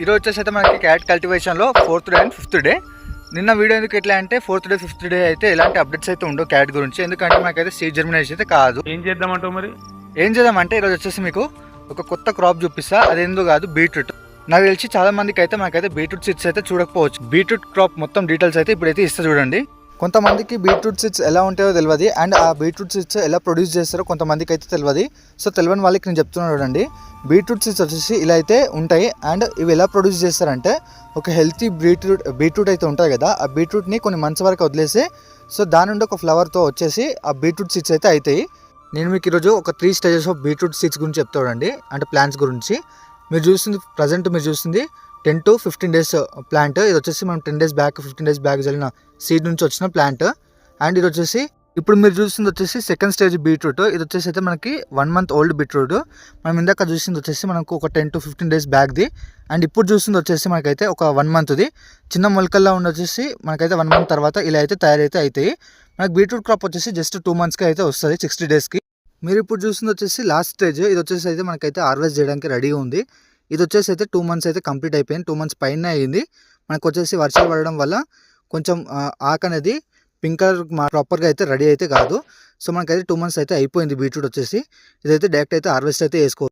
ఈరోజు వచ్చేసి అయితే మనకి carrot కల్టివేషన్లో fourth day and fifth day. నిన్న వీడియో ఎందుకు ఎట్లా అంటే ఫోర్త్ డే ఫిఫ్త్ డే అయితే ఎలాంటి అప్డేట్స్ అయితే ఉండవు క్యారెట్ గురించి. ఎందుకంటే మనకైతే సీడ్ జర్మినేషన్ అయితే కాదు. ఏం చేద్దామంటావు మరి? ఏం చేద్దామంటే ఈరోజు వచ్చేసి మీకు ఒక కొత్త క్రాప్ చూపిస్తా. అదేందో కాదు బీట్రూట్. నాకు తెలిసి చాలా మందికి అయితే మనకైతే బీట్రూట్ సీడ్స్ అయితే చూడకపోవచ్చు. బీట్రూట్ క్రాప్ మొత్తం డీటెయిల్స్ అయితే ఇప్పుడైతే ఇస్తా చూడండి. కొంతమందికి బీట్రూట్ సీడ్స్ ఎలా ఉంటాయో తెలియదు అండ్ ఆ బీట్రూట్ సీడ్స్ ఎలా ప్రొడ్యూస్ చేస్తారో కొంతమందికి అయితే తెలియదు సో తెలియని వాళ్ళకి నేను చెప్తున్నాను చూడండి. బీట్రూట్ సీడ్స్ వచ్చేసి ఇలా అయితే ఉంటాయి అండ్ ఇవి ఎలా ప్రొడ్యూస్ చేస్తారంటే ఒక హెల్తీ బీట్రూట్ బీట్రూట్ అయితే ఉంటుంది కదా ఆ బీట్రూట్ని కొన్ని మంత్స్ వరకు వదిలేసి సో దాని నుండి ఒక ఫ్లవర్తో వచ్చేసి ఆ బీట్రూట్ సీడ్స్ అయితే అవుతాయి నేను మీకు ఈరోజు ఒక three stages of beetroot seeds గురించి చెప్తాడండి అంటే ప్లాంట్స్ గురించి. మీరు చూస్తుంది ప్రజెంట్ మీరు చూస్తుంది ten to fifteen days uh, plant ఇది వచ్చేసి మనం ten days back fifteen days back జరిగిన సీడ్ నుంచి వచ్చిన ప్లాంట్ అండ్ ఇది వచ్చేసి ఇప్పుడు మీరు చూసింది వచ్చేసి సెకండ్ స్టేజ్ బీట్రూట్ ఇది వచ్చేసి అయితే మనకి వన్ మంత్ ఓల్డ్ బీట్రూట్ మనం ఇందాక చూసింది వచ్చేసి మనకు ఒక టెన్ టు ఫిఫ్టీన్ డేస్ బ్యాక్ది అండ్ ఇప్పుడు చూసింది వచ్చేసి మనకైతే ఒక వన్ మంత్ది చిన్న మొలకల్లో ఉండి వచ్చేసి మనకైతే వన్ మంత్ తర్వాత ఇలా అయితే తయారైతే అవుతాయి మనకి బీట్రూట్ క్రాప్ వచ్చేసి జస్ట్ టూ మంత్స్కి అయితే వస్తుంది సిక్స్టీ డేస్కి మీరు ఇప్పుడు చూసింది వచ్చేసి లాస్ట్ స్టేజ్ ఇది వచ్చేసి అయితే మనకైతే హార్వెస్ట్ చేయడానికి రెడీగా ఉంది. ఇది వచ్చేసి అయితే టూ మంత్స్ అయితే కంప్లీట్ అయిపోయింది. టూ మంత్స్ పైన అయింది. మనకు వచ్చేసి వర్షాలు పడడం వల్ల కొంచెం ఆ, ఆకు అనేది పింక్ కలర్ ప్రాపర్గా అయితే రెడీ అయితే కాదు. సో మనకైతే టూ మంత్స్ అయితే అయిపోయింది బీట్రూట్ వచ్చేసి. ఇదైతే డైరెక్ట్ అయితే హార్వెస్ట్ అయితే వేసుకోవచ్చు.